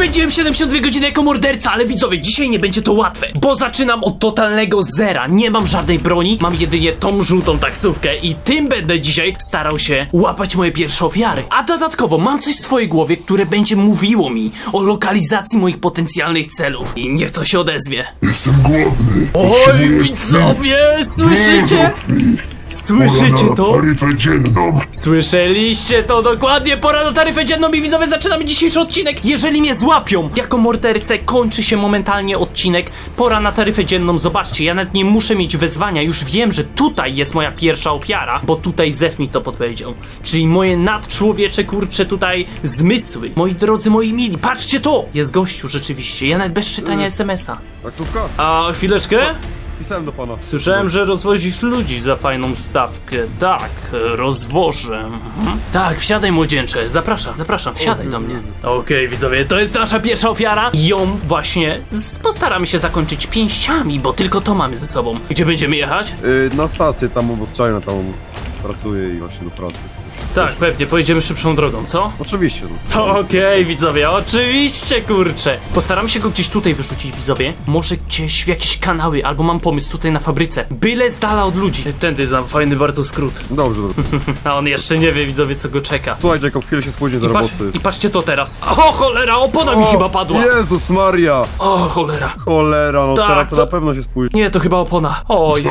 Spędziłem 72 godziny jako morderca, ale widzowie, dzisiaj nie będzie to łatwe, bo zaczynam od totalnego zera. Nie mam żadnej broni, mam jedynie tą żółtą taksówkę i tym będę dzisiaj starał się łapać moje pierwsze ofiary. A dodatkowo mam coś w swojej głowie, które będzie mówiło mi o lokalizacji moich potencjalnych celów. I niech to się odezwie. Jestem głodny. Oj, Potrzebuję widzowie, słyszycie? Krwi. Słyszycie Pora na to? taryfę dzienną. Słyszeliście to dokładnie, pora na taryfę dzienną i widzowie zaczynamy dzisiejszy odcinek. Jeżeli mnie złapią jako mordercę, kończy się momentalnie odcinek. Pora na taryfę dzienną, zobaczcie, ja nawet nie muszę mieć wezwania, już wiem, że tutaj jest moja pierwsza ofiara, bo tutaj Zef mi to podpowiedział. Czyli moje nadczłowiecze, kurcze tutaj zmysły. Moi drodzy, moi mili, patrzcie to! Jest gościu rzeczywiście, ja nawet bez czytania SMS-a. Taksówka? A chwileczkę? Pisałem do pana. Słyszałem, że rozwozisz ludzi za fajną stawkę. Tak, rozwożę. Mhm. Tak, wsiadaj młodzieńcze. Zapraszam, zapraszam, wsiadaj do mnie. Okej, widzowie, to jest nasza pierwsza ofiara. Ją właśnie z- postaramy się zakończyć pięściami, bo tylko to mamy ze sobą. Gdzie będziemy jechać? Yy, na stację tam obok China, tam pracuję i właśnie do pracy. Tak, pewnie, pojedziemy szybszą drogą, co? Oczywiście. No. Okej, widzowie, oczywiście, kurczę. Postaramy się go gdzieś tutaj wyrzucić, widzowie. Może gdzieś w jakieś kanały, albo mam pomysł tutaj na fabryce. Byle z dala od ludzi. Tędy znam fajny bardzo skrót. Dobrze, dobrze. A on jeszcze nie wie, widzowie, co go czeka. Słuchajcie, jaką chwilę się spóźnię do I, patrz, roboty. I patrzcie to teraz. O cholera, opona mi chyba padła. Jezus Maria! O cholera. Cholera, no Tak, teraz to to- na pewno się spóźni. Nie, to chyba opona. Oj,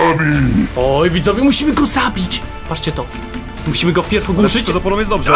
oj, widzowie, musimy go zabić. Patrzcie to. Musimy go wpierw ogłuszyć. To panowie jest dobrze.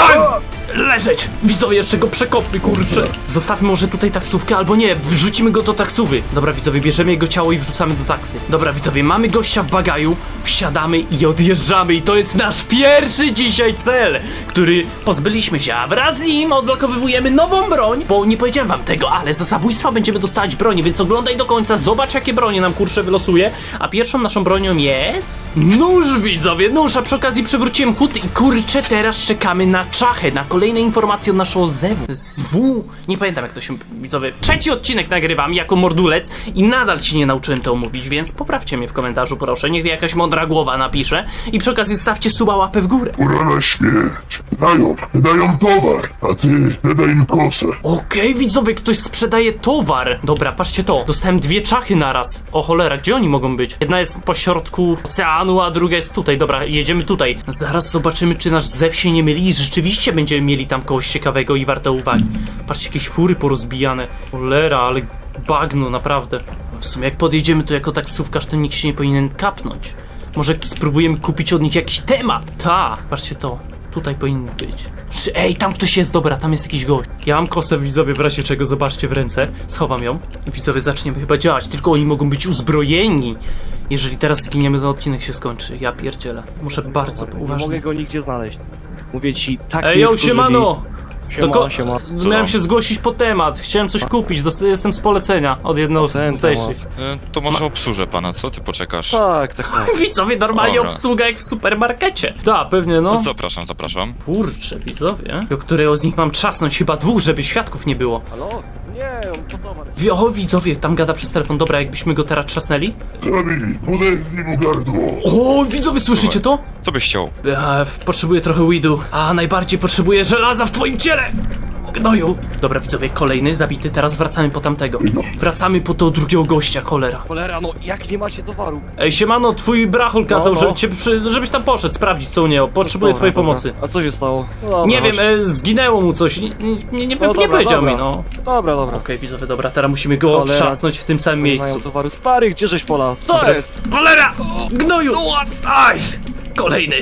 Leżeć! Widzowie, jeszcze go przekopmy, kurczę. Zostawmy może tutaj taksówkę, albo nie, wrzucimy go do taksuwy. Dobra, widzowie, bierzemy jego ciało i wrzucamy do taksy. Dobra, widzowie, mamy gościa w bagaju, wsiadamy i odjeżdżamy. I to jest nasz pierwszy dzisiaj cel, który pozbyliśmy się, a wraz z nim odblokowujemy nową broń, bo nie powiedziałem wam tego, ale za zabójstwa będziemy dostawać broni, więc oglądaj do końca, zobacz jakie bronie nam kurczę wylosuje. A pierwszą naszą bronią jest... Nóż, widzowie, nóż, a przy okazji przewróciłem hut i kurczę, teraz czekamy na czachę, na kolejne informacje od naszego zewu. ZW, nie pamiętam jak to się, widzowie, trzeci odcinek nagrywam jako mordulec i nadal się nie nauczyłem to mówić, więc poprawcie mnie w komentarzu, proszę, niech jakaś mądra głowa napisze i przy okazji stawcie suba łapę w górę. Pora na śmierć. Dają, dają towar, a ty daj im kosę. Okej, widzowie, ktoś sprzedaje towar. Dobra, patrzcie to. Dostałem dwie czachy naraz. O cholera, gdzie oni mogą być? Jedna jest po środku oceanu, a druga jest tutaj. Dobra, jedziemy tutaj. Zaraz zobaczymy, czy nasz zew się nie myli i rzeczywiście będziemy mieli tam kogoś ciekawego i warte uwagi. Patrzcie, jakieś fury porozbijane. Cholera, ale bagno, naprawdę. W sumie jak podjedziemy tu jako taksówkarz, to nikt się nie powinien kapnąć. Może spróbujemy kupić od nich jakiś temat. Ta, patrzcie to. Tutaj powinien być. Ej, tam ktoś jest, dobra, tam jest jakiś gość. Ja mam kosę widzowie, w razie czego zobaczcie w ręce. Schowam ją. Widzowie zaczniemy chyba działać, tylko oni mogą być uzbrojeni. Jeżeli teraz zginiemy, to odcinek się skończy. Ja pierdzielę. Muszę bardzo Nie mogę go nigdzie znaleźć. Mówię ci, tak Ej, mnie yo, wkurzyli. siemano! Siema, siema. Miałem się zgłosić po temat. Chciałem coś kupić, dost- jestem z polecenia od jednego z Ten tutejszych. temat. E, To może obsłużę pana, co? Ty poczekasz? Tak, tak, tak. Widzowie, normalnie Dobra. obsługa jak w supermarkecie. Da, pewnie no. No, zapraszam, zapraszam. Kurczę, widzowie. Do którego z nich mam trzasnąć? Chyba dwóch, żeby świadków nie było. Halo? Nie, on to towar. Wi- O, widzowie, tam gada przez telefon. Dobra, jakbyśmy go teraz trzasnęli. Zabij, podejmij mu gardło. O, widzowie, słyszycie to? Co byś chciał? E, potrzebuję trochę weedu, a najbardziej potrzebuję żelaza w twoim ciele! Gnoju! Dobra, widzowie, kolejny zabity, teraz wracamy po tamtego. Wracamy po tego drugiego gościa, cholera. Cholera, no jak nie macie towaru? Ej, siemano, twój brachol kazał, No, no. żeby cię przy, żebyś tam poszedł, sprawdzić co u niego. Potrzebuję Dobra, twojej dobra. pomocy. A co się stało? No Dobra, Nie wiem, e, zginęło mu coś, nie, nie, nie, nie, No nie dobra, powiedział dobra. mi, no. Dobra, dobra. Okej, widzowie, dobra, teraz musimy go Cholera. trzasnąć w tym samym Nie miejscu. mają towaru. Stary, gdzie żeś pola? Co To to jest! Cholera! Gnoju! Aj! Kolejny!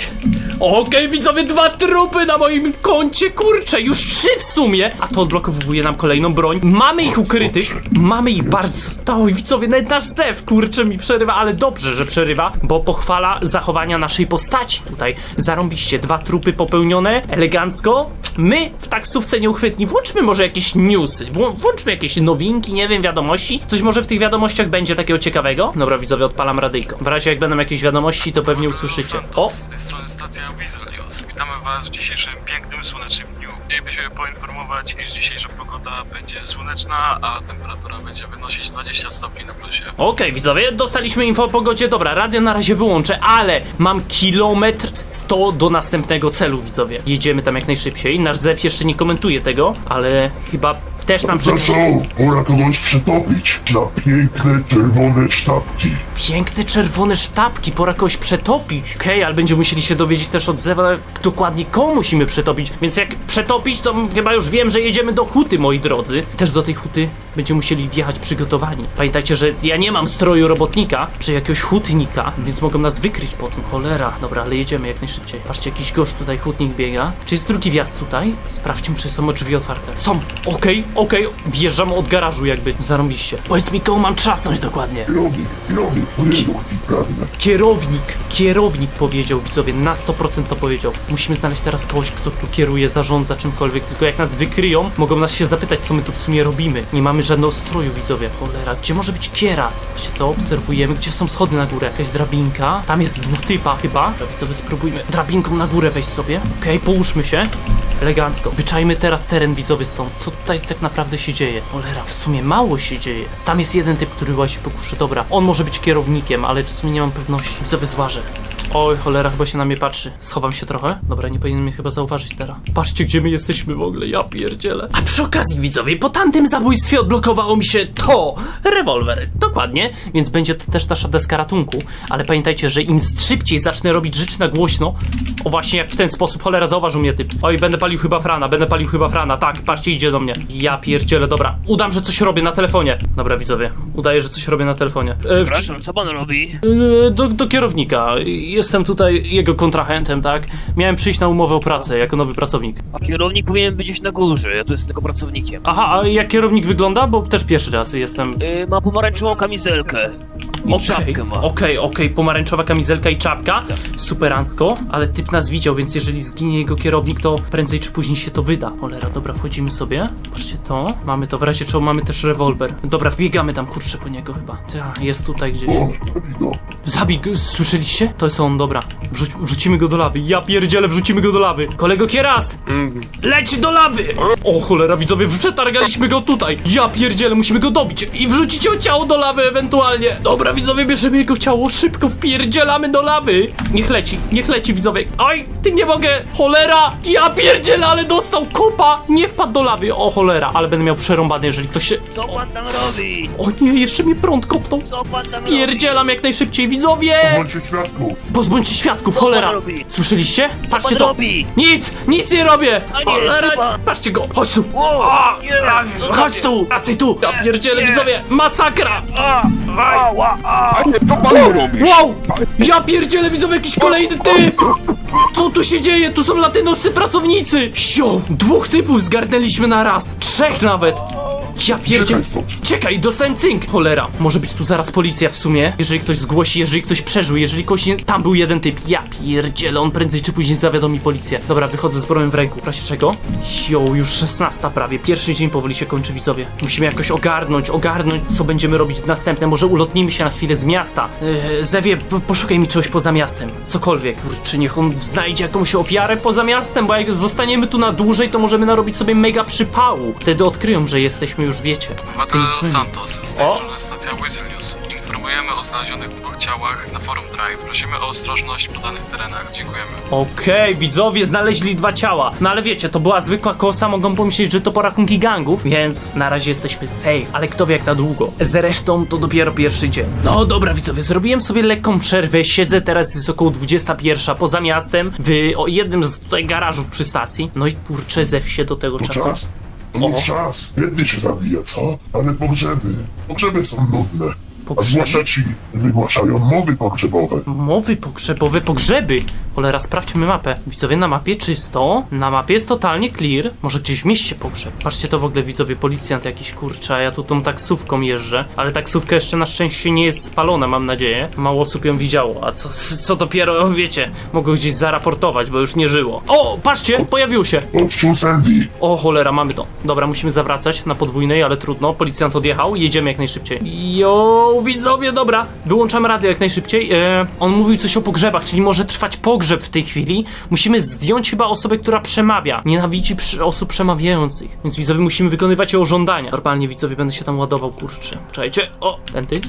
Okej, widzowie, dwa trupy na moim koncie, kurczę, już trzy w sumie! A to odblokowuje nam kolejną broń. Mamy ich ukrytych, mamy ich bardzo... Oj, widzowie, nawet nasz zew, kurczę, mi przerywa, ale dobrze, że przerywa, bo pochwala zachowania naszej postaci tutaj. Zarąbiście, dwa trupy popełnione, elegancko. My w taksówce nieuchwytni, włączmy może jakieś newsy, włą- włączmy jakieś nowinki, nie wiem, wiadomości. Coś może w tych wiadomościach będzie takiego ciekawego? Dobra, widzowie, odpalam radyjko. W razie jak będą jakieś wiadomości, to pewnie usłyszycie. O! Z tej strony stacja News. Witamy Was w dzisiejszym pięknym, słonecznym dniu. Chcielibyśmy poinformować, iż dzisiejsza pogoda będzie słoneczna, a temperatura będzie wynosić 20 stopni na plusie. Okej, widzowie, dostaliśmy info o pogodzie. Dobra, radio na razie wyłączę, ale mam kilometr 100 do następnego celu, widzowie. Jedziemy tam jak najszybciej. Nasz Zef jeszcze nie komentuje tego, ale chyba też nam Za przy... co? Pora kogoś przetopić na piękne, czerwone sztabki. Piękne czerwone sztabki, pora kogoś przetopić. Okej, ale będziemy musieli się dowiedzieć też od Zewa dokładnie komu musimy przetopić. Więc jak przetopić, to chyba już wiem, że jedziemy do huty, moi drodzy. Też do tej huty będziemy musieli wjechać przygotowani. Pamiętajcie, że ja nie mam stroju robotnika, czy jakiegoś hutnika, więc mogą nas wykryć po tym. Cholera. Dobra, ale jedziemy jak najszybciej. Patrzcie, jakiś gość tutaj, hutnik biega. Czy jest drugi wjazd tutaj? Sprawdźmy, czy są drzwi otwarte. Są! Okej, okej. Wjeżdżamy od garażu jakby. Zarąbiście. Powiedz mi, koło mam trzasnąć dokładnie. Kierownik, kierownik. Kierownik, kierownik powiedział widzowie, na 100% to powiedział. Musimy znaleźć teraz kogoś, kto tu kieruje, zarządza czymkolwiek, tylko jak nas wykryją, mogą nas się zapytać, co my tu w sumie robimy. Nie mamy żadnego stroju, widzowie. Cholera, gdzie może być kieras? Się to obserwujemy, gdzie są schody na górę? Jakaś drabinka? Tam jest dwóch typa chyba. Dobra, widzowie, spróbujmy drabinką na górę wejść sobie. Okej, połóżmy się. Elegancko. Wyczajmy teraz teren widzowy stąd. Co tutaj tak naprawdę się dzieje? Cholera, w sumie mało się dzieje. Tam jest jeden typ, który łazi po kurze. Dobra, on może być kierownikiem, ale w sumie nie mam pewności. Widzowy zważę. Oj, cholera, chyba się na mnie patrzy. Schowam się trochę. Dobra, nie powinien mnie chyba zauważyć teraz. Patrzcie, gdzie my jesteśmy w ogóle, ja pierdzielę. A przy okazji, widzowie, po tamtym zabójstwie odblokowało mi się to! Rewolwer. Dokładnie, więc będzie to też nasza deska ratunku. Ale pamiętajcie, że im szybciej zacznę robić rzeczy na głośno, o właśnie jak w ten sposób, cholera, zauważył mnie typ. Oj, będę palił chyba frana, będę palił chyba frana. Tak, patrzcie, idzie do mnie. Ja pierdzielę, dobra. Udam, że coś robię na telefonie. Dobra, widzowie, udaję, że coś robię na telefonie. E, Przepraszam, co pan robi? Yy, do, do kierownika. Jestem tutaj jego kontrahentem, tak? Miałem przyjść na umowę o pracę jako nowy pracownik. A kierownik powinien być gdzieś na górze, ja tu jestem tylko pracownikiem. Aha, a jak kierownik wygląda? Bo też pierwszy raz jestem. Yy, ma pomarańczową kamizelkę. I Okej, czapkę ma. Okej, okej, pomarańczowa kamizelka i czapka. Superancko, ale typ nas widział, więc jeżeli zginie jego kierownik, to prędzej czy później się to wyda. Cholera, dobra, wchodzimy sobie. Patrzcie to. Mamy to, w razie czego mamy też rewolwer. Dobra, wbiegamy tam, kurczę, po niego chyba. Ta, jest tutaj gdzieś. O, zabij go. Zabij go, słyszeliście? To jest on, dobra. Wrzuć, wrzucimy go do lawy. Ja pierdzielę, wrzucimy go do lawy. Kolego Kieras! Leć do lawy! O cholera, widzowie, przetargaliśmy go tutaj. Ja pierdzielę, musimy go dobić i wrzucić jego ciało do lawy ewentualnie. Dobra, widzowie, bierzemy jego ciało, szybko wpierdzielamy do lawy. Niech leci, niech leci, widzowie. Oj, ty nie mogę, cholera! Ja pierdzielę, ale dostał kopa! Nie wpadł do lawy, o cholera, ale będę miał przerąbane, jeżeli ktoś się... Co pan tam robi? O nie, jeszcze mi prąd kopnął. Co pan tam robi? Spierdzielam jak najszybciej, widzowie! Bądźcie świadków. Pozbądźcie świadków, pan cholera! robi? Słyszeliście? Patrzcie pan to! robi? Nic! Nic nie robię! A nie, Cholera! chyba. Patrzcie go! Chodź tu! A, nie, a, chodź tu! Wracaj tu! Ja pierdzielę, nie. widzowie! Masakra! A, aj. Ała, a. Co pan robisz? Wow! Ja pierdzielę, widzowie, jakiś kolejny typ! Co tu się dzieje? Tu są latynoscy pracownicy! Sio! Dwóch typów zgarnęliśmy na raz! Trzech nawet! Ja pierdzielę... Czekaj stąd. Czekaj, dostałem cynk! Cholera, może być tu zaraz policja w sumie. Jeżeli ktoś zgłosi, jeżeli ktoś przeżył, jeżeli ktoś nie... Tam był jeden typ. Ja pierdzielę, on prędzej czy później zawiadomi policję. Dobra, wychodzę z bronią w ręku. W razie czego? Jo, już 16 prawie. Pierwszy dzień powoli się kończy, widzowie. Musimy jakoś ogarnąć, ogarnąć, co będziemy robić następne. Może ulotnimy się na chwilę z miasta. Yy, Zewie, poszukaj mi czegoś poza miastem. Cokolwiek. Kurczę, niech on znajdzie jakąś ofiarę poza miastem, bo jak zostaniemy tu na dłużej, to możemy narobić sobie mega przypału. Wtedy odkryją, że jesteśmy już, wiecie. Obywatele tymi słymi. Santos, z tej O. strony stacja Whistle News. Informujemy o znalezionych dwóch ciałach na forum Drive. Prosimy o ostrożność w podanych terenach. Dziękujemy. Okej, widzowie znaleźli dwa ciała. No ale wiecie, to była zwykła kosa, mogą pomyśleć, że to porachunki gangów, więc na razie jesteśmy safe, ale kto wie jak na długo. Zresztą to dopiero pierwszy dzień. No dobra, widzowie, zrobiłem sobie lekką przerwę, siedzę teraz, jest około 21 poza miastem, w o, jednym z tutaj garażów przy stacji. No i kurczę, zew się do tego To czasu. To już czas. Biedny się zabija, co? Ale pogrzeby. Pogrzeby są nudne. A Pogrzeby? zwłaszcza ci wygłaszają mowy pogrzebowe. Mowy pogrzebowe, pogrzeby. Cholera, sprawdźmy mapę. Widzowie, na mapie czysto. Na mapie jest totalnie clear. Może gdzieś w mieście pogrzeb. Patrzcie to w ogóle, widzowie, policjant jakiś kurczę, a ja tu tą taksówką jeżdżę. Ale taksówka jeszcze na szczęście nie jest spalona, mam nadzieję. Mało osób ją widziało, a co, co dopiero, wiecie, mogą gdzieś zaraportować, bo już nie żyło. O, patrzcie, pojawił się. Odczuł Sandy. O cholera, mamy to. Dobra, musimy zawracać na podwójnej, ale trudno. Policjant odjechał, jedziemy jak najszybciej. Jo, widzowie, dobra. Wyłączamy radio jak najszybciej. E, on mówił coś o pogrzebach, czyli może trwać pogrzeb pogrzeb w tej chwili. Musimy zdjąć chyba osobę, która przemawia. Nienawidzi przy osób przemawiających. Więc widzowie musimy wykonywać jego żądania. Normalnie widzowie będę się tam ładował, kurczę. Czekajcie. O, ty.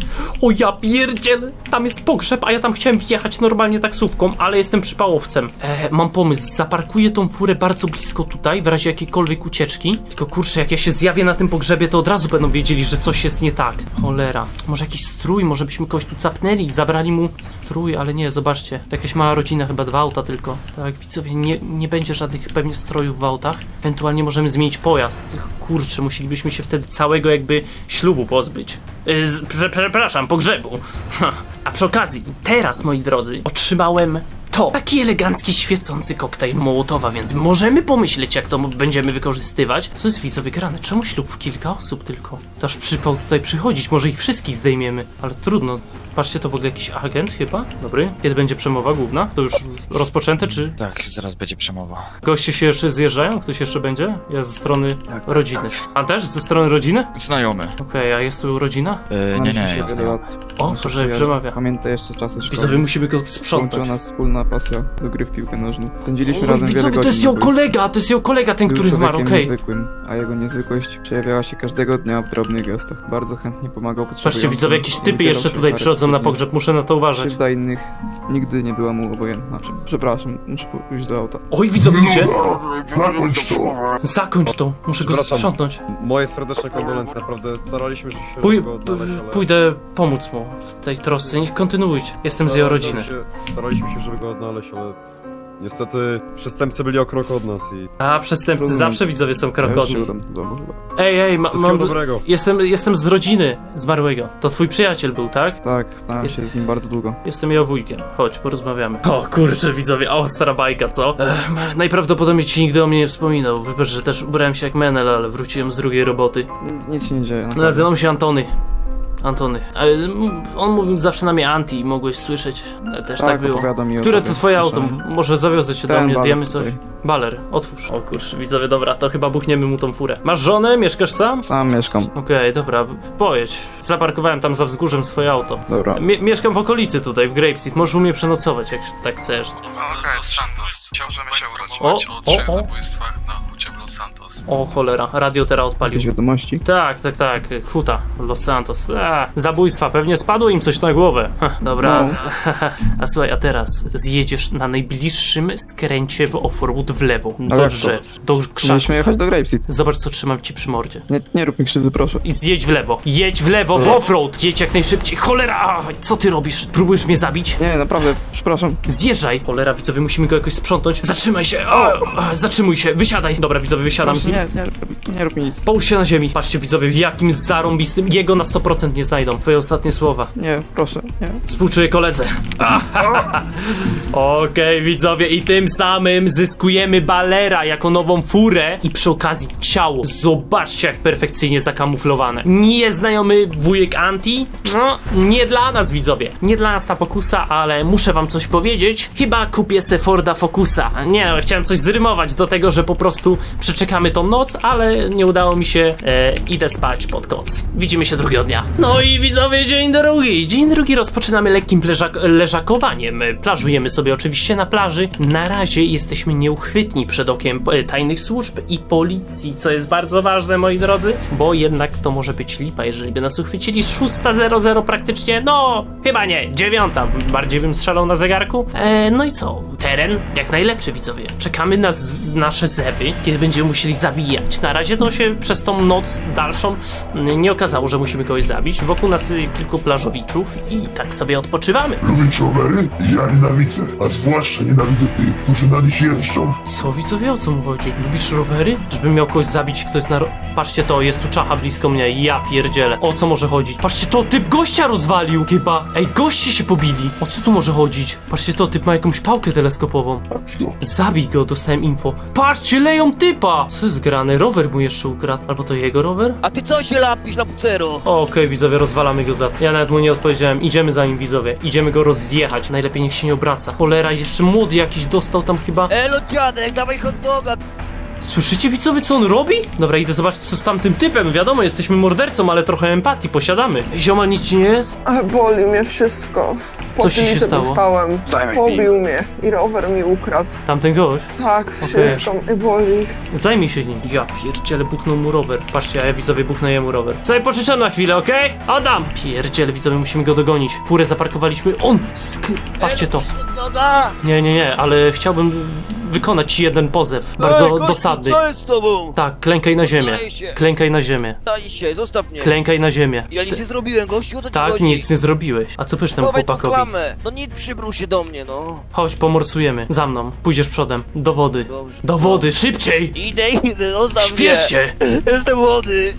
O ja pierdzielę. Tam jest pogrzeb, a ja tam chciałem wjechać normalnie taksówką, ale jestem przypałowcem. E, mam pomysł. Zaparkuję tą furę bardzo blisko tutaj, w razie jakiejkolwiek ucieczki. Tylko kurczę, jak ja się zjawię na tym pogrzebie, to od razu będą wiedzieli, że coś jest nie tak. Cholera. Może jakiś strój, może byśmy kogoś tu capnęli i zabrali mu strój, ale nie, zobaczcie. Jakaś mała rodzina, chyba dwa auta tylko. Tak, widzowie, nie, nie będzie żadnych pewnie strojów w autach. Ewentualnie możemy zmienić pojazd. Kurczę, musielibyśmy się wtedy całego jakby ślubu pozbyć. Yy, z- prze, przepraszam, pogrzebu. Ha. A przy okazji, teraz moi drodzy, otrzymałem to. Taki elegancki, świecący koktajl Mołotowa, więc możemy pomyśleć, jak to będziemy wykorzystywać. Co jest widzowie grane? Czemu ślub w kilka osób tylko? To aż przypał tutaj przychodzić, może ich wszystkich zdejmiemy. Ale trudno. Patrzcie, to w ogóle jakiś agent chyba? Dobry. Kiedy będzie przemowa główna? To już rozpoczęte, czy Tak, zaraz będzie przemowa. goście się jeszcze zjeżdżają? Ktoś jeszcze będzie? Ja ze strony rodziny. A też ze strony rodziny? Znajomy. Okej, a jest tu rodzina? E, nie, nie, Znaliśmy się wiele lat. O, przyjaźń. przemawia. Pamiętaj jeszcze czasy szkoły. Widzowie, musimy go sprzątać. Łączyła nas wspólna pasja do gry w piłkę nożną. Spędziliśmy razem wiele Widzowie, godzin. to jest na jego boisku. kolega, to jest jego kolega, ten, Był który zmarł, człowiekiem okej. niezwykłym, a jego niezwykłość przejawiała się każdego dnia w drobnych gestach. Bardzo chętnie pomagał Patrzcie, potrzebującym. widzowie, jakieś typy Udzielał jeszcze się tutaj przychodzą na pogrzeb, muszę na to uważać. Krzywda innych nigdy nie była mu obojętna. Prze- Przepraszam, muszę pójść do auta. Oj, widzowie, idzie. Zakończ to! Zakończ to, muszę go sprzątnąć. Moje serdeczne kondolencje, naprawdę staraliśmy się Pój go odnaleźć, ale... pójdę pomóc mu w tej trosce, niech kontynuujcie. Jestem z jego rodziny. Się, staraliśmy się, żeby go odnaleźć, ale niestety przestępcy byli o krok od nas i A przestępcy Rozumiem. zawsze widzowie są Ja już się krokodni. udam do domu chyba. Ej, ej, ma, wszystkiego mam... dobrego. Jestem, jestem z rodziny zmarłego. To twój przyjaciel był, tak? Tak, znałem Jest- się z nim bardzo długo. Jestem jego wujkiem. Chodź, porozmawiamy. O kurczę, widzowie, o stara bajka, co? Ech, najprawdopodobniej ci nigdy o mnie nie wspominał. Wybacz, że też ubrałem się jak Menel, ale wróciłem z drugiej roboty. Nic, nic się nie dzieje. naprawdę. Nazywam się Antony. Antony. Ale on mówił zawsze na mnie Anti, mogłeś słyszeć. E, Też tak, Tak, było. Które to twoje auto? Może zawiozę cię do mnie, zjemy coś? tutaj. Baler, otwórz. O kurczę, widzowie, dobra, to chyba buchniemy mu tą furę. Masz żonę? Mieszkasz sam? Sam mieszkam. Okej, dobra, pojedź. Zaparkowałem tam za wzgórzem swoje auto. Dobra. Mie mieszkam w okolicy tutaj, w Grapeseed. Możesz u mnie przenocować, jak tak chcesz. Okej. Chciałbym się urodzić O, o, o trzech o, zabójstwach w Los Santos. O cholera, radio teraz odpalił. Jakieś wiadomości? Tak, tak, tak, huta, Los Santos. A, zabójstwa, pewnie spadło im coś na głowę. Dobra. No. A słuchaj, a teraz zjedziesz na najbliższym skręcie w offroad w lewo. Do drzew, do krzaków. Mieliśmy jechać do Grapeseed. Zobacz, co trzymam ci przy mordzie. Nie, nie rób mi krzywdy, proszę. I zjedź w lewo. Jedź w lewo, w offroad. Jedź jak najszybciej. Cholera, a, co ty robisz? Próbujesz mnie zabić? Nie, naprawdę, przepraszam. Zjeżdżaj! Cholera, widzowie, musimy go jakoś sprzątnąć. Zatrzymaj się! O, zatrzymuj się, wysiadaj! Dobra, widzowie, wysiadam z Proszę, nim. nie, nie, rób- nie rób mi nic. Połóż się na ziemi. Patrzcie, widzowie, w jakim zarąbistym. Jego na 100% nie znajdą. Twoje ostatnie słowa. Nie, proszę, nie. Współczuję koledze. Okej, widzowie, i tym samym zyskujemy Balera jako nową furę i przy okazji ciało. Zobaczcie, jak perfekcyjnie zakamuflowane. Nieznajomy wujek Anti? No, nie dla nas, widzowie. Nie dla nas ta pokusa, ale muszę wam coś powiedzieć. Chyba kupię se Forda Focusa. Nie, no, chciałem coś zrymować do tego, że po prostu przeczekamy tą noc, ale nie udało mi się. E, idę spać pod koc. Widzimy się drugiego dnia. No i widzowie, dzień drugi. Dzień drugi rozpoczynamy lekkim pleżak- leżakowaniem. Plażujemy sobie oczywiście na plaży. Na razie jesteśmy nieuchwytni przed okiem e, tajnych służb i policji, co jest bardzo ważne, moi drodzy, bo jednak to może być lipa, jeżeli by nas uchwycili. 6.00 praktycznie, no, chyba nie, dziewiąta, bardziej bym strzelał na zegarku. E, no i co? Teren jak najlepszy, widzowie. Czekamy na nasze zewy, kiedy będziemy musieli zabijać. Na razie to się przez tą noc dalszą mm, nie okazało, że musimy kogoś zabić. Wokół nas y, kilku plażowiczów i tak sobie odpoczywamy. Lubisz rowery? Ja nienawidzę, a zwłaszcza nienawidzę tych, którzy na nich jeżdżą. Co widzowie, o co mu chodzi? Lubisz rowery? Żebym miał kogoś zabić, kto jest na ro... Patrzcie to, jest tu czacha blisko mnie, ja pierdzielę. O co może chodzić? Patrzcie to, typ gościa rozwalił chyba. Ej, goście się pobili. O co tu może chodzić? Patrzcie to, typ ma jakąś pałkę teleskopową. Zabij go, dostałem info. Patrzcie, leją typa! Co jest grane? Rower mu jeszcze ukradł. Albo to jego rower? A ty co się lapisz na bucero? O, Okej, widzowie, rozwalamy go za to. Ja nawet mu nie odpowiedziałem. Idziemy za nim, widzowie. Idziemy go rozjechać. Najlepiej niech się nie obraca. Cholera, jeszcze młody jakiś dostał tam chyba. Elo dziadek, dawaj hot doga! Słyszycie widzowie co on robi? Dobra, idę zobaczyć co z tamtym typem. Wiadomo, jesteśmy mordercą, ale trochę empatii posiadamy. Ziomal, nic ci nie jest? A, Boli mnie wszystko. Po Coś ci się co stało? dostałem. Pobił mnie i rower mi ukradł. Tamten gość? Tak, wszystko mnie boli. Zajmij się nim. Ja pierdziele, buchnął mu rower. Patrzcie, a ja widzowie buchnę jemu rower. Sobie pożyczam na chwilę, okej? Adam! Pierdziele, widzowie, musimy go dogonić. Furę zaparkowaliśmy. On! Sk... Patrzcie to. Nie, nie, nie, ale chciałbym wykonać ci jeden pozew. Bardzo Ej, gościu, dosadny. Co jest z tobą? Tak, klękaj na ziemię. Się. Klękaj na ziemię. Daj się, zostaw mnie. Klękaj na ziemię. Ja nic nie zrobiłem, gościu, o co ci Tak, chodzi? nic nie zrobiłeś. A co pysz temu Chowaj tą chłopakowi? klamę. No nie przybrół się do mnie, no. Chodź, pomorsujemy. Za mną. Pójdziesz przodem. Do wody. Dobrze. Do wody, szybciej! Idę, idę, zostaw Śpiesz się! mnie. Jestem młody.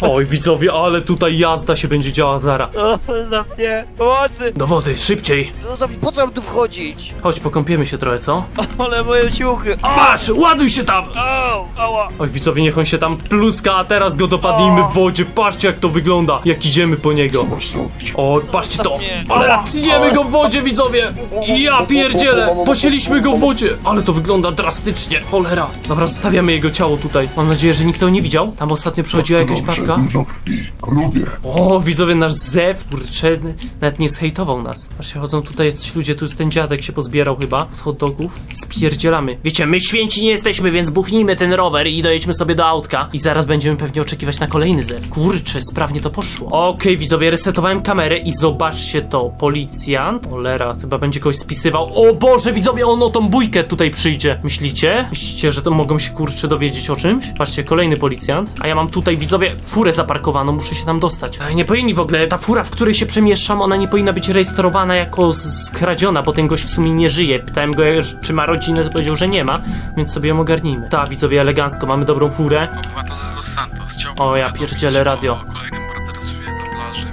Oj, widzowie, ale tutaj jazda się będzie działa zara. O, Zostaw mnie. Pomocy. Do wody, szybciej! Zostaw mnie, po co mam tu wchodzić? Chodź, pokąpiemy się trochę, co? Ale moje ciuchy. O, Masz! Ładuj się tam! au, ała. Oj, widzowie, niech on się tam pluska, a teraz go dopadnijmy w wodzie. Patrzcie, jak to wygląda, jak idziemy po niego. Co masz? O, patrzcie to! Ale tniemy go w wodzie, widzowie! Ja pierdzielę! Posieliśmy go w wodzie! Ale to wygląda drastycznie, cholera! Dobra, zostawiamy jego ciało tutaj. Mam nadzieję, że nikt tego nie widział. Tam ostatnio przechodziła jakaś Dobrze, babka. Dużo krwi. Lubię. O, widzowie, nasz zew, kurczę, nawet nie zhejtował nas. Patrzcie, chodzą tutaj jacyś ludzie, tu jest ten dziadek się pozbierał chyba, od hot dogów. Spierdzielamy. Wiecie, my święci nie jesteśmy, więc buchnijmy ten rower i dojedźmy sobie do autka. I zaraz będziemy pewnie oczekiwać na kolejny zew. Kurczę, sprawnie to poszło. Okej, widzowie, resetowałem kamerę i zobaczcie to. Policjant. Olera, chyba będzie kogoś spisywał. O Boże, widzowie, on o tą bójkę tutaj przyjdzie. Myślicie? Myślicie, że to mogą się kurczę dowiedzieć o czymś? Patrzcie, kolejny policjant. A ja mam tutaj, widzowie, furę zaparkowaną, muszę się tam dostać. Ej, Nie powinni w ogóle, ta fura, w której się przemieszczam, ona nie powinna być rejestrowana jako skradziona, bo ten gość w sumie nie żyje. Pytałem go, czy ma rodzinę, to powiedział, że nie ma, więc sobie ją ogarnijmy. Ta, widzowie, elegancko, mamy dobrą furę. Obywatel Los Santos chciałbym O, ja pierdzielę radio. O kolejnym morderstwie na plaży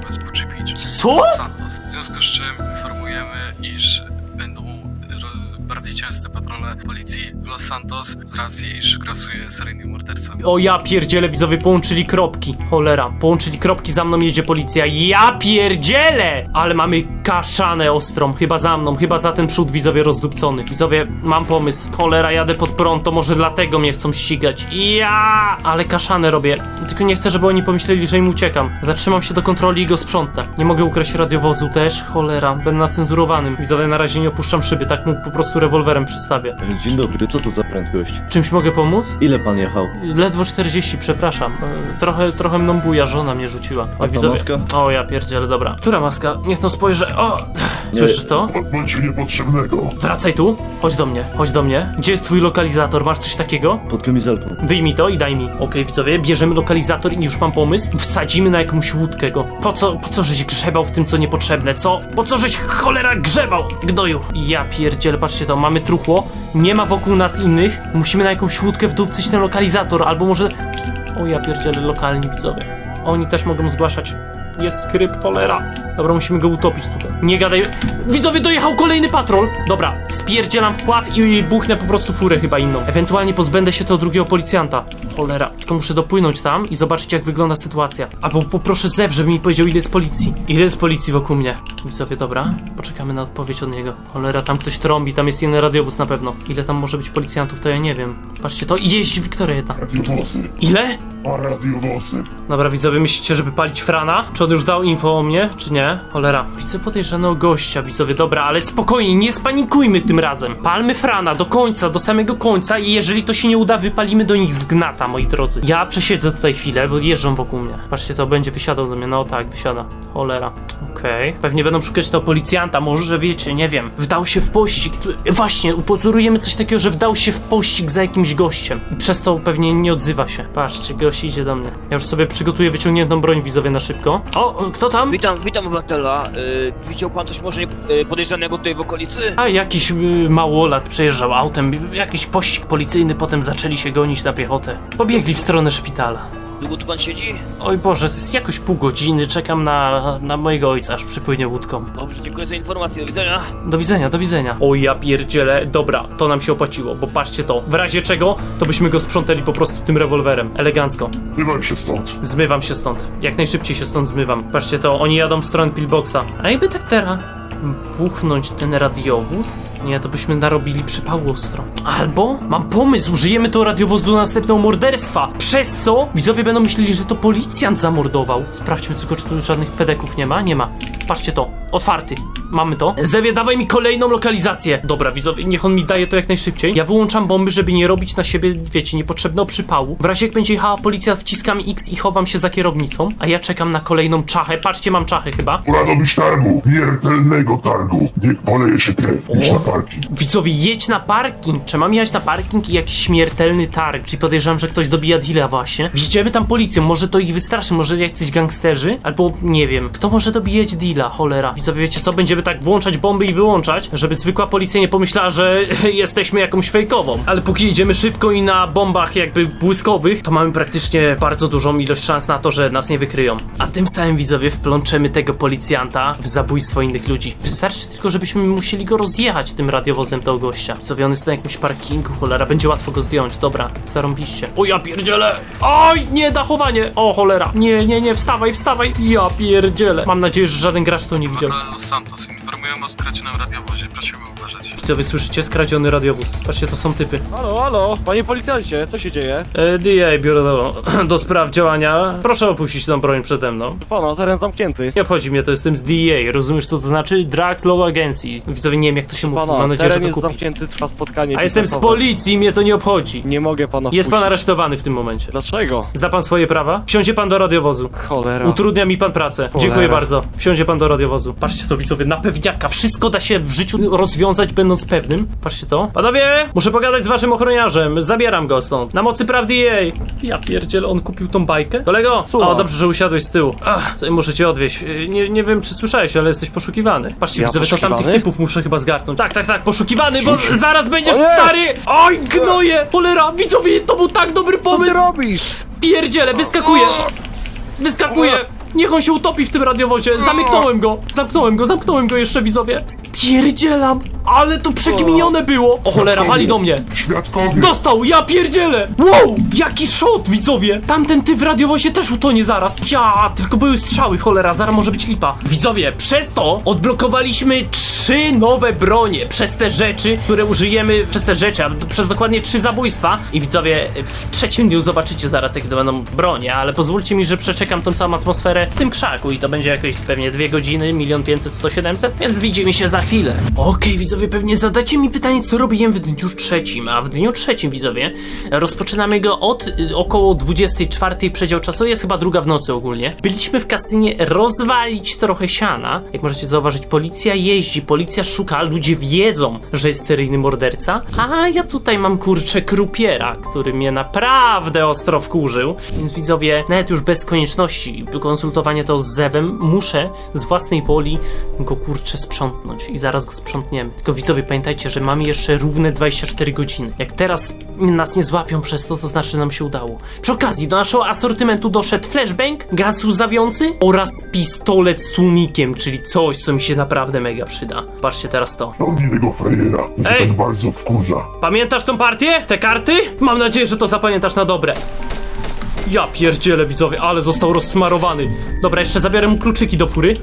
Beach. Co? Los Santos. W związku z czym informujemy, iż będą ro- bardziej częste patrole policji Los Santos z racji, iż grasuje seryjny morderca. O ja pierdzielę, widzowie, połączyli kropki. Cholera, połączyli kropki, za mną jedzie policja. Ja pierdzielę! Ale mamy kaszanę ostrą, chyba za mną, chyba za ten przód, widzowie, rozdupcony. Widzowie, mam pomysł. Cholera, jadę pod prąd, to może dlatego mnie chcą ścigać. Ja! Ale kaszanę robię. Tylko nie chcę, żeby oni pomyśleli, że im uciekam. Zatrzymam się do kontroli i go sprzątnę. Nie mogę ukraść radiowozu też, cholera, będę nacenzurowanym. Widzowie, na razie nie opuszczam szyby, tak mu po prostu rewolwerem przystawię. Dzień dobry, co to za prędkość? Czymś mogę pomóc? Ile pan jechał? Ledwo 40, przepraszam. E, Trochę, trochę mną buja, żona mnie rzuciła. A ta maska? O, ja pierdzielę, dobra. Która maska? Niech no spojrzę. O! Słyszysz to? Pozbądź się niepotrzebnego. Wracaj tu. Chodź do mnie, chodź do mnie. Gdzie jest twój lokalizator? Masz coś takiego? Pod kamizelką. Wyjmij to i daj mi. Okej, widzowie, bierzemy lokalizator i już mam pomysł. Wsadzimy na jakąś łódkę go. Po co, po co żeś grzebał w tym, co niepotrzebne, co? Po co żeś cholera grzebał? Gnoju. Ja pierdzielę, patrzcie to, mamy truchło. Nie ma wokół nas innych. Musimy na jakąś łódkę wdupcyć ten lokalizator, albo może... O, ja pierdzielę, lokalni widzowie. Oni też mogą zgłaszać. Jest skrypt, cholera. Dobra, musimy go utopić tutaj. Nie gadaj. Widzowie, dojechał kolejny patrol. Dobra, spierdzielam wpław i buchnę po prostu furę chyba inną. Ewentualnie pozbędę się tego drugiego policjanta. Cholera, to muszę dopłynąć tam i zobaczyć jak wygląda sytuacja. Albo poproszę Zew, żeby mi powiedział ile jest policji. Ile jest policji wokół mnie. Widzowie, dobra, poczekamy na odpowiedź od niego. Cholera, tam ktoś trąbi, tam jest jeden radiowóz na pewno. Ile tam może być policjantów, to ja nie wiem. Patrzcie, to idzie. Radiowozy. Ile? A. Dobra, widzowie, myślicie, żeby palić Frana? Czy on już dał info o mnie, czy nie? Cholera. Widzę podejrzanego gościa, widzowie, dobra, ale spokojnie, nie spanikujmy tym razem. Palmy Frana do końca, do samego końca i jeżeli to się nie uda, wypalimy do nich z gnata, moi drodzy. Ja przesiedzę tutaj chwilę, bo jeżdżą wokół mnie. Patrzcie, to będzie wysiadał do mnie, no tak, wysiada. Cholera. Okej. Pewnie będą szukać tego policjanta, może, że wiecie, nie wiem. Wdał się w pościg. Właśnie, upozorujemy coś takiego, że wdał się w pościg za jakimś gościem. I przez to pewnie nie odzywa się. Patrzcie, gość idzie do mnie. Ja już sobie przygotuję wyciągniętą broń widzowie na szybko. O, kto tam? Witam, witam obywatela. Y, widział pan coś może y, podejrzanego tutaj w okolicy? A jakiś y, małolat przejeżdżał autem, jakiś pościg policyjny, potem zaczęli się gonić na piechotę. Pobiegli w stronę szpitala. Długo tu pan siedzi? Oj Boże, z jakoś pół godziny czekam na, na mojego ojca, aż przypłynie łódką. Dobrze, dziękuję za informację. Do widzenia. Do widzenia, do widzenia. O ja pierdzielę, dobra, to nam się opłaciło, bo patrzcie to, w razie czego, to byśmy go sprzątali po prostu tym rewolwerem, elegancko. Bywaj się stąd. Zmywam się stąd, jak najszybciej się stąd zmywam. Patrzcie to, oni jadą w stronę pillboxa. A jakby tak teraz? Buchnąć ten radiowóz? Nie, to byśmy narobili przypału ostro. Albo mam pomysł, użyjemy to radiowóz do następnego morderstwa. Przez co widzowie będą myśleli, że to policjant zamordował. Sprawdźmy tylko, czy tu już żadnych pedeków nie ma. Nie ma. Patrzcie to. Otwarty. Mamy to. Zewie, dawaj mi kolejną lokalizację. Dobra, widzowie, niech on mi daje to jak najszybciej. Ja wyłączam bomby, żeby nie robić na siebie, wiecie, niepotrzebnego przypału. W razie jak będzie jechała policja, wciskam X i chowam się za kierownicą, a ja czekam na kolejną czachę. Patrzcie, mam czachę chyba. Pora robić targu, śmiertelnego targu. Poleje się krew, idź na parking. Widzowie, jedź na parking. Czy mam jechać na parking i jakiś śmiertelny targ? Czyli podejrzewam, że ktoś dobija deala właśnie. Widzimy tam policję, może to ich wystraszy, może jacyś gangsterzy? Albo nie wiem, kto może dobijać deala, cholera. Widzowie, wiecie co, będziemy tak włączać bomby i wyłączać, żeby zwykła policja nie pomyślała, że jesteśmy jakąś fejkową. Ale póki jedziemy szybko i na bombach jakby błyskowych, to mamy praktycznie bardzo dużą ilość szans na to, że nas nie wykryją. A tym samym widzowie wplączemy tego policjanta w zabójstwo innych ludzi. Wystarczy tylko, żebyśmy musieli go rozjechać tym radiowozem tego gościa. Widzowie, on jest na jakimś parkingu, cholera, będzie łatwo go zdjąć. Dobra, zarąbiście. O ja pierdzielę! Oj, nie, dachowanie! O cholera! Nie, nie, nie, wstawaj, wstawaj! Ja pierdzielę! Mam nadzieję, że żaden gracz to nie widział. Hotel Santos informują o skradzionym radiowozie. Prosimy uważać. Widzowie, słyszycie? Skradziony radiowóz. Patrzcie, to są typy. Halo, halo, panie policjancie, co się dzieje? E, DA, biuro do, do spraw działania. Proszę opuścić tą broń przede mną. Pana, teren zamknięty. Nie obchodzi mnie, to jestem z DEA. Rozumiesz, co to znaczy? Drugs Law Agency. Widzowie, nie wiem, jak to się mówi. Pana, Mam nadzieję, że teren to jest kupi. zamknięty, trwa spotkanie A jestem z biznesowe. policji, mnie to nie obchodzi. Nie mogę pana Jest pan wpuścić. aresztowany w tym momencie. Dlaczego? Zna pan swoje prawa? Wsiądzie pan do radiowozu. Cholera. Utrudnia mi pan pracę. Cholera. Dziękuję bardzo. Wsiądzie pan do radiowozu. Patrzcie to widzowie, na pewniaka. Wszystko da się w życiu rozwiązać, będąc pewnym. Patrzcie to. Panowie, muszę pogadać z waszym ochroniarzem. Zabieram go stąd. Na mocy prawdy jej. Ja pierdzielę, on kupił tą bajkę? Kolego! Słucham. O, dobrze, że usiadłeś z tyłu. Ach, co- muszę cię odwieźć. Y, Nie, nie wiem, czy słyszałeś, ale jesteś poszukiwany. Patrzcie, Ja widzowie, to tamtych typów muszę chyba zgarnąć. Tak, tak, tak, poszukiwany, bo zaraz będziesz stary! Oj, gnoje! Cholera, widzowie, to był tak dobry Co ty pomysł! robisz? Pierdziele, wyskakuje! Wyskakuje! Niech on się utopi w tym radiowozie! Zamknąłem go! Zamknąłem go, zamknąłem go jeszcze, widzowie! Spierdzielam! Ale to przekminione było! O cholera, wali do mnie! Świadkowie, Dostał! Ja pierdzielę! Wow! Jaki shot, widzowie! Tamten ty w radiowozie też utonie zaraz! Ja! Tylko były strzały, cholera, zaraz może być lipa. Widzowie, przez to odblokowaliśmy trzy nowe bronie. Przez te rzeczy, które użyjemy, przez te rzeczy, a przez dokładnie trzy zabójstwa. I widzowie, w trzecim dniu zobaczycie zaraz, jakie to będą bronie, ale pozwólcie mi, że przeczekam tą całą atmosferę w tym krzaku i to będzie jakieś pewnie dwie godziny, milion pięćset, sto siedemset, więc widzimy się za chwilę. Okej, widzowie, pewnie zadacie mi pytanie, co robiłem w dniu trzecim, a w dniu trzecim, widzowie, rozpoczynamy go od y, około 24 przedział czasu, jest chyba druga w nocy ogólnie. Byliśmy w kasynie rozwalić trochę siana. Jak możecie zauważyć, policja jeździ, policja szuka, ludzie wiedzą, że jest seryjny morderca, a ja tutaj mam kurczę krupiera, który mnie naprawdę ostro wkurzył, więc widzowie, nawet już bez konieczności konsultowania to z Zewem, muszę z własnej woli go kurczę sprzątnąć i zaraz go sprzątniemy. Tylko widzowie, pamiętajcie, że mamy jeszcze równe 24 godziny. Jak teraz nas nie złapią przez to, to znaczy, że nam się udało. Przy okazji, do naszego asortymentu doszedł flashbang, gaz łzawiący oraz pistolet z tłumikiem, czyli coś, co mi się naprawdę mega przyda. Patrzcie teraz to. ciągnij tego to się Ej! tak bardzo wkurza. Pamiętasz tą partię? Te karty? Mam nadzieję, że to zapamiętasz na dobre. Ja pierdzielę widzowie, ale został rozsmarowany. Dobra, jeszcze zabiorę mu kluczyki do fury.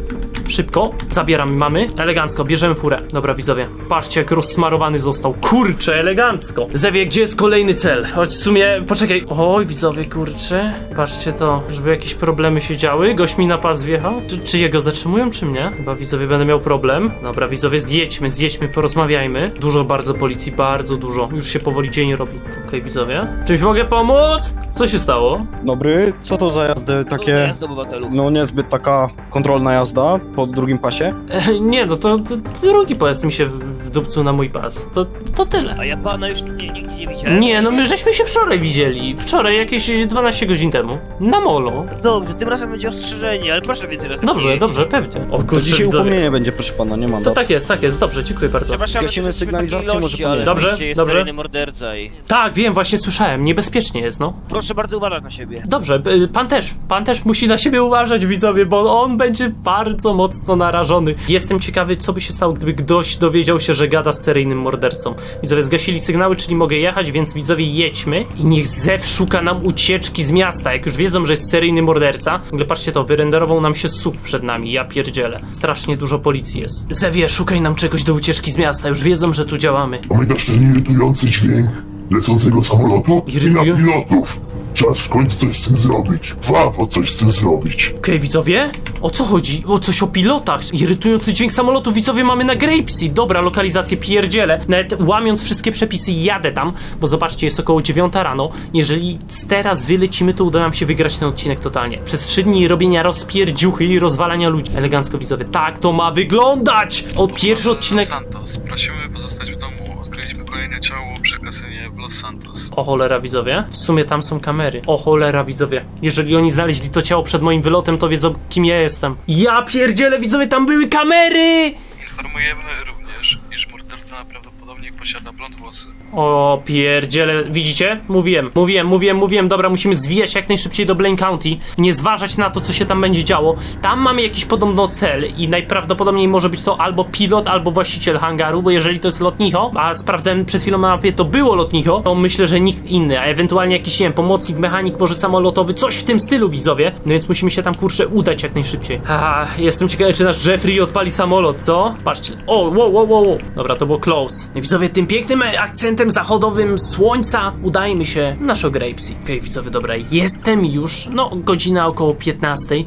Szybko, zabieram, mamy. Elegancko, bierzemy furę. Dobra, widzowie, patrzcie jak rozsmarowany został. Kurczę, elegancko. Zewie, gdzie jest kolejny cel? Choć w sumie, poczekaj. Oj, widzowie, kurczę. Patrzcie to, żeby jakieś problemy się działy. Gość mi na pas wjechał. Czy, czy jego zatrzymują, czy mnie? Chyba widzowie będę miał problem. Dobra, widzowie, zjedźmy, zjedźmy, porozmawiajmy. Dużo bardzo policji, bardzo dużo. Już się powoli dzień robi. Okej, widzowie. Czymś mogę pomóc? Co się stało? Dobry, co to za jazdy Co za takie, jazda, obywatelu? no niezbyt taka kontrolna jazda po drugim pasie? E, nie, no to, to drugi pojazd mi się w- wdupcył na mój pas. To, to tyle. A ja pana już nie, nigdzie nie widziałem. Nie, no my żeśmy się wczoraj widzieli. Wczoraj, jakieś 12 godzin temu. Na molo. Dobrze, tym razem będzie ostrzeżenie, ale proszę więcej razy Dobrze, dobrze, pewnie. O To kurczę, dzisiaj widzowie. upomnienie będzie, proszę pana, nie ma To tak jest, tak jest. Dobrze, dziękuję bardzo. Przepraszam, Gasimy że jesteśmy takiej sygnalizację, ilości, może ale pan- mieście Dobrze, jest dobrze. seryjny morderca i... Tak, wiem, właśnie słyszałem. Niebezpiecznie jest, no. Proszę bardzo uważać na siebie. Dobrze, y, pan też. Pan też musi na siebie uważać, widzowie, bo on będzie bardzo mocno narażony. Jestem ciekawy, co by się stało, gdyby ktoś dowiedział się, że że gada z seryjnym mordercą. Widzowie zgasili sygnały, czyli mogę jechać, więc widzowie jedźmy i niech Zew szuka nam ucieczki z miasta. Jak już wiedzą, że jest seryjny morderca, w ogóle patrzcie to, wyrenderował nam się SUV przed nami, ja pierdzielę. Strasznie dużo policji jest. Zewie, szukaj nam czegoś do ucieczki z miasta, już wiedzą, że tu działamy. Pamiętasz ten irytujący dźwięk lecącego samolotu? I na Irytują- pilotów. Czas w końcu coś z tym zrobić. Wawo coś z tym zrobić. Okej, widzowie? O co chodzi? O coś o pilotach. Irytujący dźwięk samolotu, widzowie, mamy na Grapesy. Dobra, lokalizację pierdzielę. Nawet łamiąc wszystkie przepisy jadę tam, bo zobaczcie, jest około 9 rano. Jeżeli teraz wylecimy, to uda nam się wygrać ten odcinek totalnie. Przez 3 dni robienia rozpierdziuchy i rozwalania ludzi. Elegancko, widzowie. Tak to ma wyglądać! O, pierwszy odcinek... Los Santos. Prosimy pozostać w domu. Odkryliśmy kolejne ciało przekazynie w Los Santos. O cholera, widzowie. W sumie tam są kamery. O cholera, widzowie. Jeżeli oni znaleźli to ciało przed moim wylotem, to wiedzą, kim ja jestem. Ja pierdzielę, widzowie, tam były kamery! Informujemy również, iż morderca prawdopodobnie posiada blond włosy. O pierdziele, widzicie? Mówiłem, mówiłem, mówiłem, mówiłem, dobra, musimy zwijać jak najszybciej do Blaine County, nie zważać na to, co się tam będzie działo. Tam mamy jakiś podobno cel i najprawdopodobniej może być to albo pilot, albo właściciel hangaru, bo jeżeli to jest lotnicho, a sprawdzałem przed chwilą na mapie, to było lotnicho, to myślę, że nikt inny, a ewentualnie jakiś, nie wiem, pomocnik, mechanik, może samolotowy, coś w tym stylu, widzowie. No więc musimy się tam, kurczę, udać jak najszybciej. Haha, jestem ciekawy, czy nasz Jeffrey odpali samolot, co? Patrzcie, o, wow, wow, wow, wow. Dobra, to było close. Widzowie, tym pięknym akcentem zachodowym słońca udajmy się na show Grapesy. Okej, widzowie, dobra, jestem już, no, godzina około 15 eee,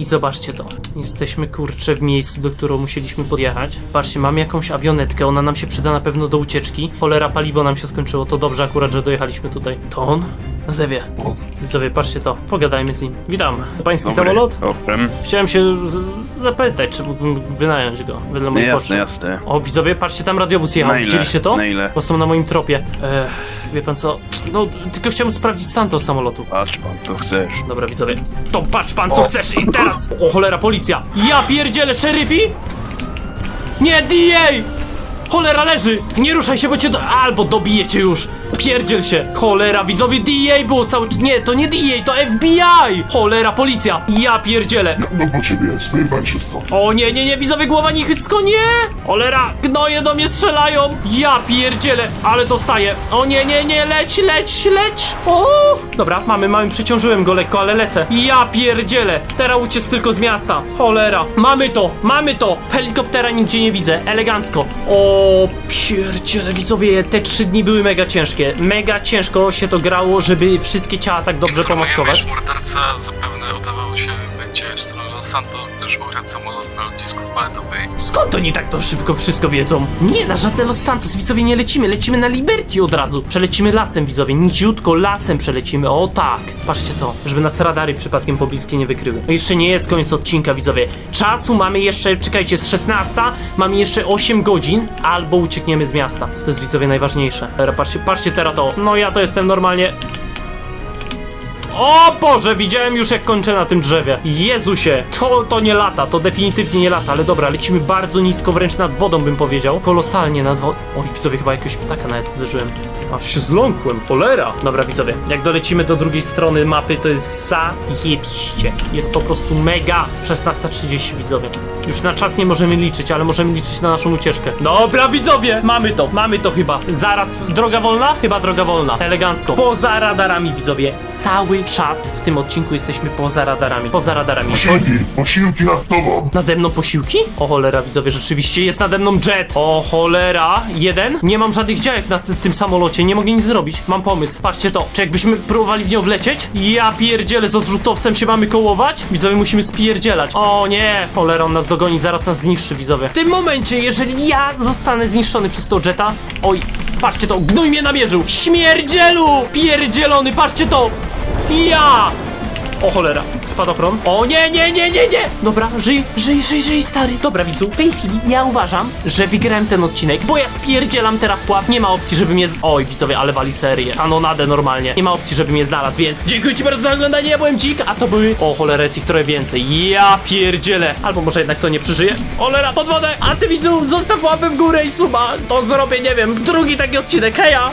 i zobaczcie to. Jesteśmy, kurczę, w miejscu, do którego musieliśmy podjechać. Patrzcie, mamy jakąś awionetkę, ona nam się przyda na pewno do ucieczki. Cholera, paliwo nam się skończyło, to dobrze akurat, że dojechaliśmy tutaj. To on? Zewie. Widzowie, patrzcie to, pogadajmy z nim. Witam. Pański samolot? Owszem. Chciałem się zapytać, czy mógłbym wynająć go wedle moich potrzeb. jasne. O, widzowie, patrzcie, tam radiowóz jechał. Widzieliście to? Na ile? Bo są na moim tropie. Ech, wie pan co? No, tylko chciałem sprawdzić stan tego samolotu. Patrz pan, to chcesz. Dobra, widzowie. To patrz pan, co chcesz i teraz! O cholera, policja! Ja pierdzielę, szeryfi! Nie, DA! Cholera leży! Nie ruszaj się, bo cię do... Albo dobijecie już! Pierdziel się! Cholera, widzowie, DA było cały czas... Nie, to nie DA, to FBI! Cholera, policja! Ja pierdzielę! No po ciebie, zmywaj się stąd. O nie, nie, nie, widzowie, głowa niechycko, nie! Cholera, gnoje do mnie strzelają! Ja pierdzielę, ale dostaję! O nie, nie, nie, leć, leć, leć! O! Dobra, mamy, mamy, przeciążyłem go lekko, ale lecę. Ja pierdzielę! Teraz uciec tylko z miasta. Cholera, mamy to, mamy to! Helikoptera nigdzie nie widzę, elegancko. O pierdziele, widzowie, te trzy dni były mega ciężkie. Mega ciężko się to grało, żeby wszystkie ciała tak dobrze Informujemy, pomaskować. iż morderca zapewne udawał się będzie w stronę Los Santos, gdyż ukradł samolot na lotnisku Bay. Skąd oni tak to szybko wszystko wiedzą? Nie, na żadne Los Santos, widzowie, nie lecimy, lecimy na Liberty od razu. Przelecimy lasem, widzowie, niziutko lasem przelecimy, o tak. Patrzcie to, żeby nas radary przypadkiem pobliskie nie wykryły. No jeszcze nie jest koniec odcinka, widzowie. Czasu mamy jeszcze, czekajcie, z 16, mamy jeszcze 8 godzin, albo uciekniemy z miasta. Co to jest, widzowie, najważniejsze. Teraz patrzcie, patrzcie teraz to. No ja to jestem normalnie... O Boże, widziałem już jak kończę na tym drzewie. Jezusie, to, to nie lata, to definitywnie nie lata, ale dobra, lecimy bardzo nisko, wręcz nad wodą bym powiedział. Kolosalnie nad wodą. Oj, widzowie, chyba jakiegoś ptaka nawet uderzyłem. Aż się zląkłem, cholera. Dobra, widzowie, jak dolecimy do drugiej strony mapy, to jest zajebiście. Jest po prostu mega. 16.30, widzowie. Już na czas nie możemy liczyć, ale możemy liczyć na naszą ucieczkę. Dobra, widzowie, mamy to, mamy to chyba. Zaraz, droga wolna? Chyba droga wolna. Elegancko. Poza radarami, widzowie. Cały czas w tym odcinku jesteśmy poza radarami. Poza radarami. Posiłki, posiłki nad tobą. Nade mną posiłki? O cholera, widzowie, rzeczywiście jest nade mną jet. O cholera, jeden? Nie mam żadnych działek na ty- tym samolocie, nie mogę nic zrobić. Mam pomysł. Patrzcie to. Czy jakbyśmy próbowali w nią wlecieć? Ja pierdzielę, z odrzutowcem się mamy kołować? Widzowie, musimy spierdzielać. O nie, cholera, on nas dogoni, zaraz nas zniszczy, widzowie. W tym momencie, jeżeli ja zostanę zniszczony przez to jeta, oj, patrzcie to, gnój mnie namierzył. Śmierdzielu! Pierdzielony, patrzcie to! Ja! O cholera, spadochron. O nie, nie, nie, nie, nie! Dobra, żyj, żyj, żyj, żyj, stary. Dobra, widzu, w tej chwili ja uważam, że wygrałem ten odcinek, bo ja spierdzielam teraz pułap. Nie ma opcji, żeby mnie z... Oj, widzowie, ale wali serię. Kanonadę normalnie. Nie ma opcji, żeby mnie znalazł, więc dziękuję ci bardzo za oglądanie, ja byłem dzik, a to były... O cholera, jest ich trochę więcej. Ja pierdzielę. Albo może jednak to nie przeżyje. Cholera, pod wodę! A ty, widzu, zostaw łapę w górę i suba. To zrobię, nie wiem, drugi taki odcinek. Heja!